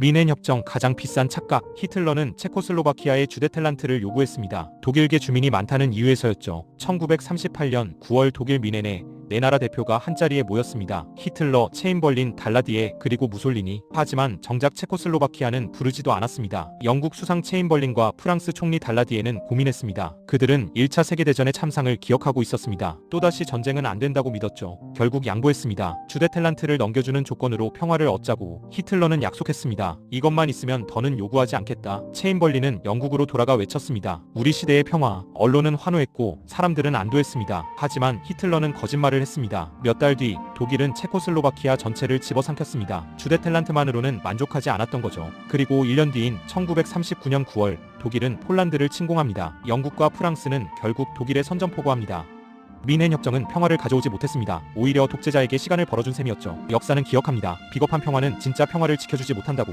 미넨 협정 가장 비싼 착각 히틀러는 체코슬로바키아의 주데텔란트를 요구했습니다. 독일계 주민이 많다는 이유에서였죠. 1938년 9월 독일 미넨에 네 나라 대표가 한자리에 모였습니다. 히틀러, 체인벌린, 달라디에 그리고 무솔리니. 하지만 정작 체코슬로바키아는 부르지도 않았습니다. 영국 수상 체인벌린과 프랑스 총리 달라디에는 고민했습니다. 그들은 1차 세계대전의 참상을 기억하고 있었습니다. 또다시 전쟁은 안 된다고 믿었죠. 결국 양보했습니다. 주데텔란트를 넘겨주는 조건으로 평화를 얻자고 히틀러는 약속했습니다. 이것만 있으면 더는 요구하지 않겠다. 체인벌린은 영국으로 돌아가 외쳤습니다. 우리 시대의 평화, 언론은 환호했고 사람들은 안도했습니다. 하지만 히틀러는 거짓말을 했습니다. 몇 달 뒤 독일은 체코슬로바키아 전체를 집어삼켰습니다. 주데텔란트만으로는 만족하지 않았던 거죠. 그리고 1년 뒤인 1939년 9월 독일은 폴란드를 침공합니다. 영국과 프랑스는 결국 독일에 선전포고합니다. 미넨 협정은 평화를 가져오지 못했습니다. 오히려 독재자에게 시간을 벌어준 셈이었죠. 역사는 기억합니다. 비겁한 평화는 진짜 평화를 지켜주지 못한다고.